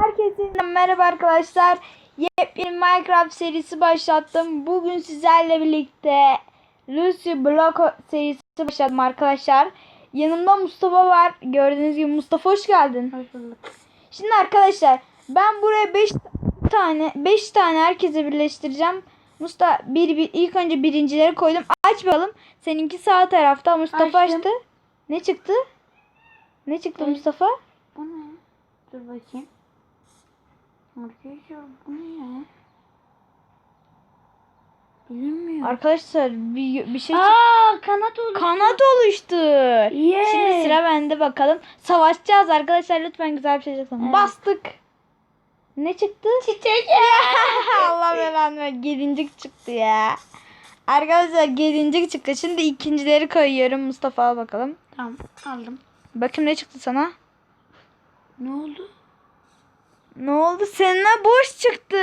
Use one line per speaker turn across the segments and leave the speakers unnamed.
Herkese merhaba arkadaşlar. Yepyeni Minecraft serisi başlattım. Bugün sizlerle birlikte Lucy Block serisi başlattım arkadaşlar. Yanımda Mustafa var. Gördüğünüz gibi Mustafa hoş geldin.
Hoş bulduk.
Şimdi arkadaşlar ben buraya 5 tane 5 tane herkese birleştireceğim. Mustafa bir, bir ilk önce birincileri koydum. Aç bakalım. Seninki sağ tarafta. Mustafa
Açtım.
açtı. Ne çıktı? Ne çıktı
Evet.
Mustafa?
Bu ne? Dur bakayım. Arkadaşlar bu ne ya? Bilinmiyor.
Arkadaşlar bir, bir şey.
Aa kanat oldu.
Kanat oluştu.
Yeah.
Şimdi sıra bende bakalım. Savaşacağız arkadaşlar lütfen güzel bir şey çıksın.
Evet.
Bastık. Ne çıktı?
Çiçek.
Allah belanı. Gelincik çıktı ya. Arkadaşlar gelincik çıktı. Şimdi ikincileri koyuyorum. Mustafa al bakalım.
Tamam aldım.
Bakayım ne çıktı sana?
Ne oldu?
Ne oldu? Seninle boş çıktı.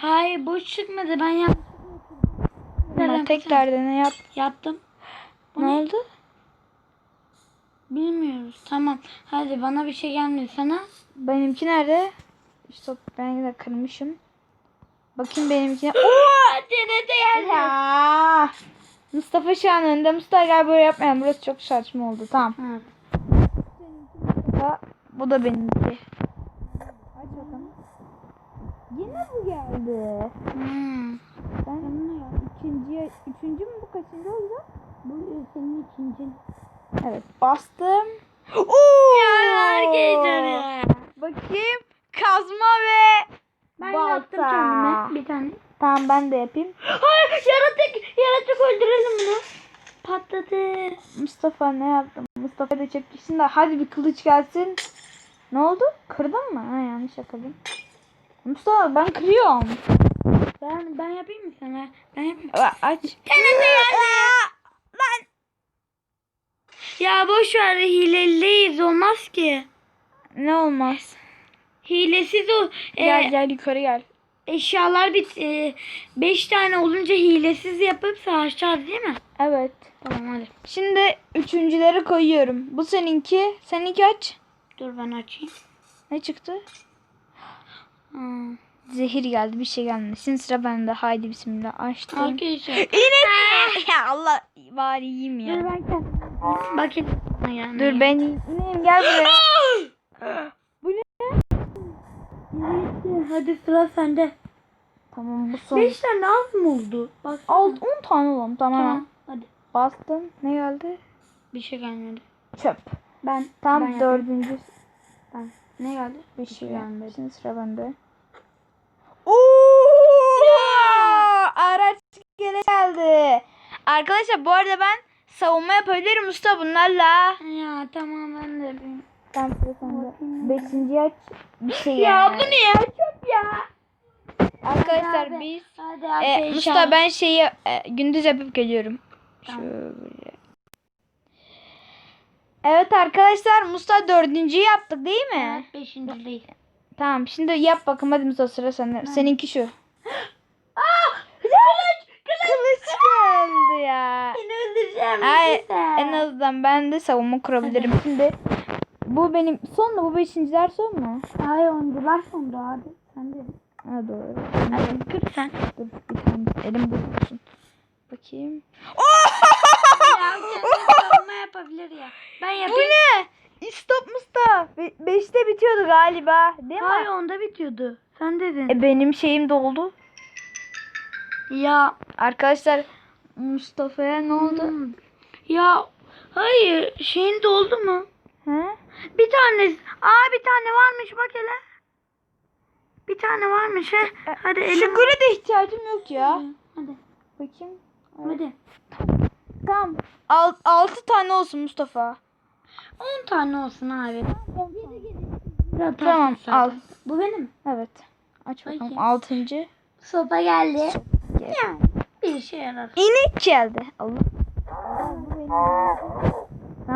Hayır boş çıkmadı ben yap.
Ama tekrar dene yap.
Yaptım. Bu
Ne
ne?
oldu?
Bilmiyoruz. Tamam. Hadi bana bir şey gelmedi sana.
Benimki nerede? Stop ben de kırmışım. Bakayım benimkine.
Oo, TNT geldi.
Ya. Mustafa şu an önde. Mustafa gel böyle yapmayalım. Burası çok saçma oldu. Tamam. Da, bu da benimki. Yine bu geldi.
Hmm.
Ben ikinci, üçüncü mü bu kaçıncı olacak?
Bu senin ikincin.
Evet bastım. Oo!
Arkadaşlar ya.
Bakayım. Kazma ve
Ben
balta.
yaptım kendime bir tane.
Tamam ben de yapayım.
Hayır yaratık yaratık öldürelim bunu. Patladı.
Mustafa ne yaptım? Mustafa da çok kişinin de hadi bir kılıç gelsin. Ne oldu? Kırdın mı? Ha yanlış yakaladım. Mustafa ben kırıyorum.
Ben ben yapayım mı sana? Ben yapayım.
Aç. Lan.
Ya boş ver hileliyiz olmaz ki.
Ne olmaz.
Hilesiz o e,
Gel gel yukarı gel.
eşyalar bit 5 tane olunca hilesiz yapıp savaşacağız değil mi?
Evet.
Tamam hadi.
Şimdi üçüncüleri koyuyorum. Bu seninki. Seninki aç.
Dur ben açayım.
Ne çıktı?
Hmm.
Zehir geldi. Bir şey gelmedi. Şimdi sıra bende. Haydi bismillah. Açtım.
Arkadaşlar.
İnek. ya Allah bari yiyeyim ya.
Dur ben. Bakayım. Yani.
Dur ben yiyeyim. Gel buraya. Bu ne?
Hadi sıra sende.
Tamam bu son.
5 tane az mı oldu? Bak.
Alt 10 tane oğlum. Tamam.
Tamam. Hadi.
Bastım. Ne geldi?
Bir şey gelmedi.
Çöp.
Ben
Tam
ben
dördüncü.
Ben. Ne geldi?
Bir şey
gelmedi.
gelmedi. Şimdi sıra bende. Oo! Araç gele geldi. Arkadaşlar bu arada ben savunma yapabilirim usta bunlarla.
Ya tamam ben de yapayım.
Sende. Beşinci aç. Bir şey
Ya
gelmedi.
bu ne ya? Çöp ya.
Arkadaşlar
Hadi
biz
Hadi
e,
inşallah.
Mustafa ben şeyi e, gündüz yapıp geliyorum.
Tamam.
Şöyle. Evet arkadaşlar Mustafa dördüncüyü yaptık değil mi?
Evet, beşincideyiz.
Tamam şimdi yap bakın hadi Mustafa sıra sende. Seninki şu.
Aa! Kılıç!
Kılıç geldi ya.
Seni öldüreceğim.
Ay, en azından ben de savunma kurabilirim. Şimdi bu benim son mu? Bu beşinciler son mu?
Hayır oyuncular sondu abi. Sen de.
Ha doğru.
Hadi kır sen.
Dur bir tane elim bozulsun. Bakayım.
ya savunma yapabilir ya. Ben
Bu
yapayım.
ne? Stop Mustafa. Be- beşte bitiyordu galiba. Değil mi?
Hayır onda bitiyordu. Sen dedin.
E, benim şeyim doldu.
ya.
Arkadaşlar Mustafa'ya ne oldu?
Hmm. Ya hayır şeyin doldu mu?
He?
Bir tane. Aa bir tane varmış bak hele. Bir tane varmış he. Hadi
Şu
elim.
göre de ihtiyacım yok ya.
Hadi.
Bakayım.
Hadi.
Tamam. Al, altı tane olsun Mustafa.
10 tane olsun abi.
Tamam,
zaten.
al.
Bu benim.
Evet. Aç bakalım.
Bakayım.
Altıncı.
Sopa geldi.
Gel.
Ya, bir işe yarar.
İnek geldi. Allah.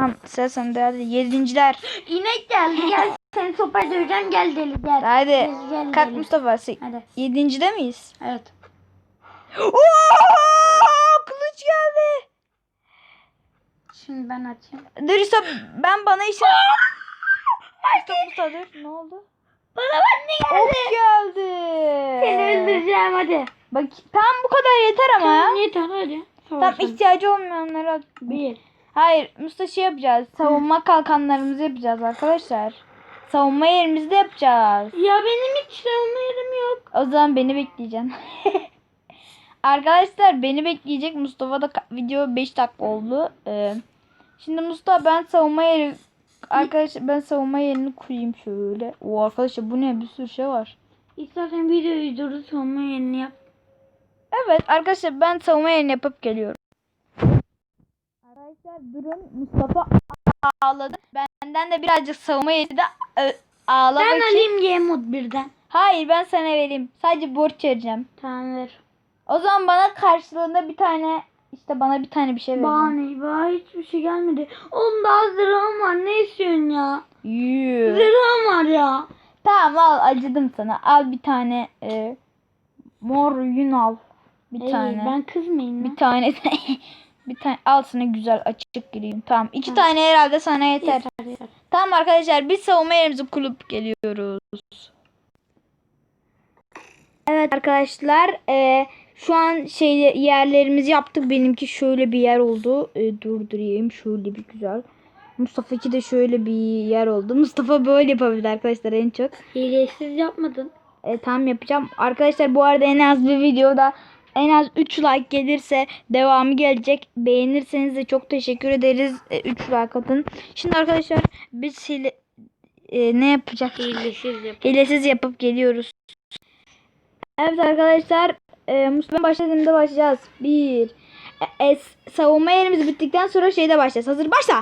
Tamam sıra sende hadi. Yedinciler.
İnek geldi gel. Seni sopayla döveceğim gel deli gel.
Hadi.
Gel, gel,
Kalk
deli.
Mustafa.
Hadi.
Yedincide miyiz?
Evet.
Oo! Kılıç geldi.
Şimdi ben açayım.
Dur Mustafa, ben bana işe... Mustafa Mustafa dur. Ne oldu?
Bana bak ne
Ok
geldi.
geldi.
Seni öldüreceğim hadi.
Bak tam bu kadar yeter ama.
Tamam yeter hadi.
Tam
Savaşalım.
ihtiyacı olmayanlara.
Bir.
Hayır Mustafa şey yapacağız. Savunma kalkanlarımızı yapacağız arkadaşlar. Savunma yerimizi de yapacağız.
Ya benim hiç savunma yerim yok.
O zaman beni bekleyeceksin. arkadaşlar beni bekleyecek. Mustafa da video 5 dakika oldu. Ee, şimdi Mustafa ben savunma yeri Arkadaşlar ben savunma yerini kurayım şöyle. O arkadaşlar bu ne bir sürü şey var.
İstersen videoyu durdur savunma yerini yap.
Evet arkadaşlar ben savunma yerini yapıp geliyorum. Arkadaşlar durun Mustafa ağladı. Benden de birazcık savunma yeri de e,
Ben alayım mod birden.
Hayır ben sana vereyim. Sadece borç vereceğim.
Tamam ver.
O zaman bana karşılığında bir tane işte bana bir tane bir şey
Bana
vereceksin.
ne? Bana hiçbir şey gelmedi. Oğlum daha zırhım var. Ne istiyorsun ya?
Yuh.
Zırhım var ya.
Tamam al acıdım sana. Al bir tane e, mor yün al. Bir
Ey,
tane.
ben kızmayayım
Bir tane bir tane al sana güzel açık gireyim. Tamam. iki tane herhalde sana yeter.
Yeter yeter.
Tamam arkadaşlar biz savunma yerimizi kurup geliyoruz. Evet arkadaşlar e, şu an şey yerlerimizi yaptık. Benimki şöyle bir yer oldu. E, durdurayım şöyle bir güzel. Mustafa'ki de şöyle bir yer oldu. Mustafa böyle yapabilir arkadaşlar en çok.
Hilesiz yapmadın.
E, tam yapacağım. Arkadaşlar bu arada en az bir videoda en az 3 like gelirse devamı gelecek. Beğenirseniz de çok teşekkür ederiz. 3 like atın. Şimdi arkadaşlar biz hile, e, ne yapacak?
Hilesiz yap.
Hilesiz yapıp geliyoruz. Evet arkadaşlar e, Mustafa başladığında başlayacağız. Bir e, e, savunma yerimiz bittikten sonra şeyde başlayacağız. Hazır başla.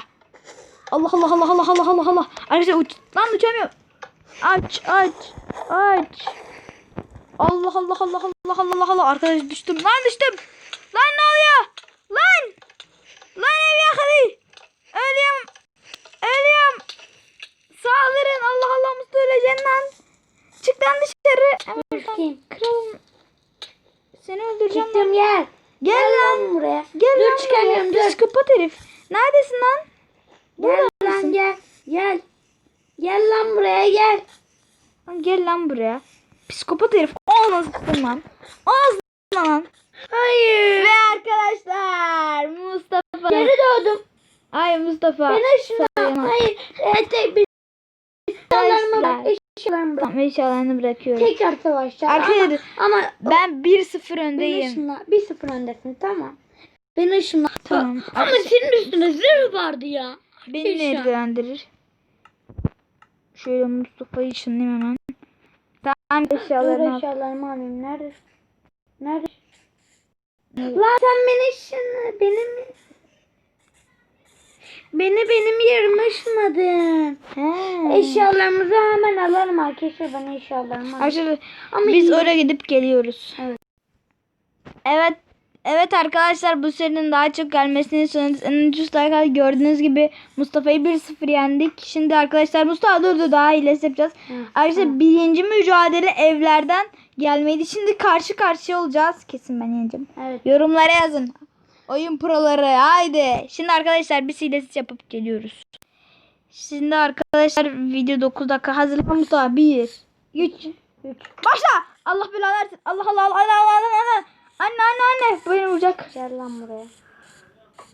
Allah Allah Allah Allah Allah Allah Allah. Arkadaşlar uç lan uçamıyor. Aç aç aç. Allah Allah Allah Allah Allah Allah Allah. Arkadaş düştüm lan düştüm. Lan ne oluyor? Lan. Lan ev yakılıyor. Ölüyorum. Ölüyorum. Saldırın. Allah Allah Mustafa öleceksin lan. Çık lan dışarı. Hemen kralım. Seni öldüreceğim.
Çıktım gel.
Gel lan.
lan buraya.
Gel
Dur,
lan
çıkamıyorum, dur.
Psikopat herif. Neredesin lan?
Gel
Burada
lan gel. Gel. Gel lan buraya gel.
Lan Gel lan buraya. Psikopat herif. Ağzına sıktım lan. Ağzına lan.
Hayır.
Ve arkadaşlar Mustafa.
Geri doğdum.
Ay Mustafa.
Ben.
Sayılmaz.
Hayır. Evet, tek bir. Eşyalarımı bırak.
Tamam eşyalarını bırakıyorum.
Tekrar savaşacağız.
Arkadaşlar
Ama, ama
ben 1-0
beni
öndeyim.
ışınla. Bir sıfır öndesin tamam. Beni ışınla.
Tamam.
Ama senin üstünde zırh vardı ya.
Beni ne ilgilendirir? Şöyle Mustafa'yı ışınlayayım hemen. Tamam
Dur
eşyalarını al.
eşyalarımı alayım. Nerede? Nerede? Lan sen beni ışınla. Benim Beni benim yerime ışınladın. Eşyalarımızı hemen alalım arkadaşlar. Ben eşyalarımı alayım.
Arkadaşlar
Ama
biz
yine-
oraya gidip geliyoruz.
Evet.
Evet. Evet arkadaşlar bu serinin daha çok gelmesini istiyorsanız en ucuz al. gördüğünüz gibi Mustafa'yı 1-0 yendik. Şimdi arkadaşlar Mustafa dur dur daha iyilesi yapacağız. Arkadaşlar birinci mücadele evlerden gelmeydi. Şimdi karşı karşıya olacağız. Kesin ben yeneceğim.
Evet.
Yorumlara yazın. Oyun proları haydi. Şimdi arkadaşlar biz hilesiz yapıp geliyoruz. Şimdi arkadaşlar video 9 dakika hazırlan Mustafa 1 3
Üç.
Başla. Allah belanı versin. Allah Allah Allah Allah Allah Allah. Anne anne anne. Beni vuracak.
Gel lan buraya.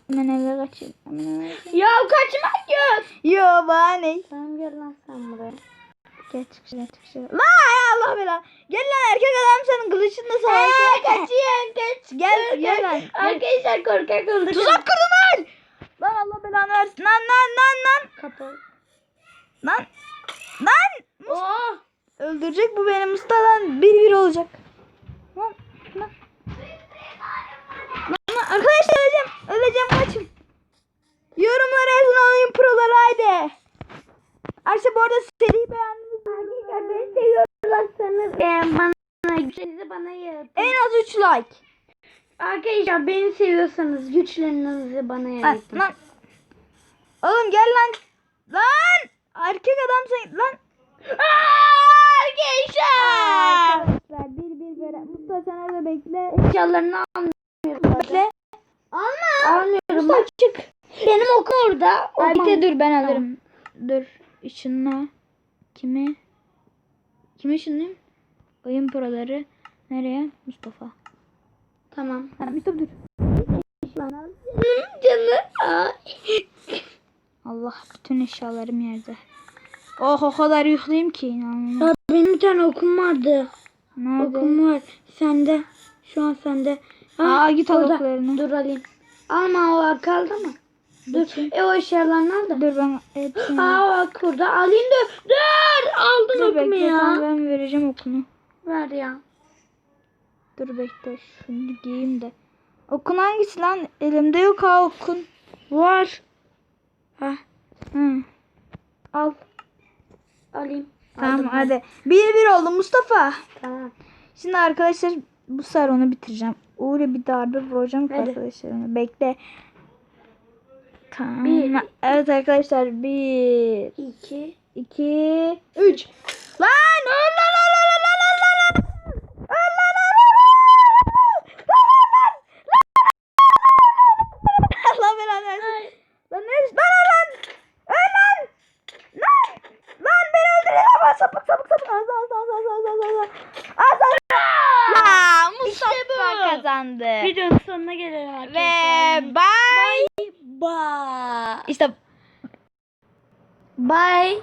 Hemen eve kaçayım. Hemen eve kaçayım.
Ya kaçmak yok.
Yo bana ne?
Tamam gel lan sen buraya.
Gel çık şuraya çık şuraya. La ya Allah belanı. Gel lan erkek adam senin kılıçınla savaşıyor.
kaçıyor kaç.
Gel gel lan.
Arkadaşlar korkak olduk.
Tuzak kurdun lan. Lan Allah belanı versin. Lan lan lan lan.
Kapı.
Lan. Lan.
Oh.
Öldürecek bu beni Mustafa'dan bir bir olacak. Lan. Arkadaşlar öleceğim. Öleceğim kaçın. Yorumlara yazın olayım proları haydi. Arkadaşlar bu arada seriyi beğendiniz.
Arkadaşlar beni seviyorlarsanız e, bana güçlerinizi bana yaratın.
En az 3 like.
Arkadaşlar beni seviyorsanız güçlerinizi bana
Lan,
yaratın.
lan. Oğlum gel lan. Lan. Erkek adam sen lan.
Arkadaşlar.
Arkadaşlar bir bir veren. Mustafa sen orada bekle.
Eşyalarını almıyorum. Alma. Almıyorum. Mustafa çık. Benim okum orada. Okum-
de dur ben alırım. Dur. Işınla. Kimi? Kime ışınlayayım? Oyun paraları. Nereye? Mustafa.
Tamam.
Ha, Mustafa dur.
Canım.
Allah bütün eşyalarım yerde. Oh o kadar yüklüyüm ki inanmıyorum.
Ya benim bir tane okum vardı.
Nerede?
Okum var. Sende. Şu an sende.
Aa, git al oklarını.
Dur alayım. Alma o kaldı mı? Dur. E o eşyalar nerede?
Dur ben hepsini.
Aa o ak burada. Alayım dur. Dur. Aldın
Dur
okumu
bekle
ya.
ben vereceğim okunu.
Ver ya.
Dur bekle şunu giyeyim de. Okun hangisi lan? Elimde yok ha okun.
Var. Ha.
Hı. Al.
Alayım.
Tamam
Aldım.
hadi. Bir bir oldu Mustafa.
Tamam.
Şimdi arkadaşlar bu sefer onu bitireceğim. Öyle bir darbe vuracağım ki
Hadi.
arkadaşlar. onu. Bekle. Tamam.
Bir.
Evet arkadaşlar. Bir,
İki.
iki, üç. Lan! Lan lan öl öl. Lan lan lan. Lan. Allah belanı versin. Lan ne? Lan lan. Öl lan. Lan. Lan beni öldürün ama sapık sapık sapık. Az az az az az az az. Az az. Ya Mustafa
bu.
kazandı.
Videonun sonuna gelelim arkadaşlar.
Ve bye.
Bye.
İşte
Bye.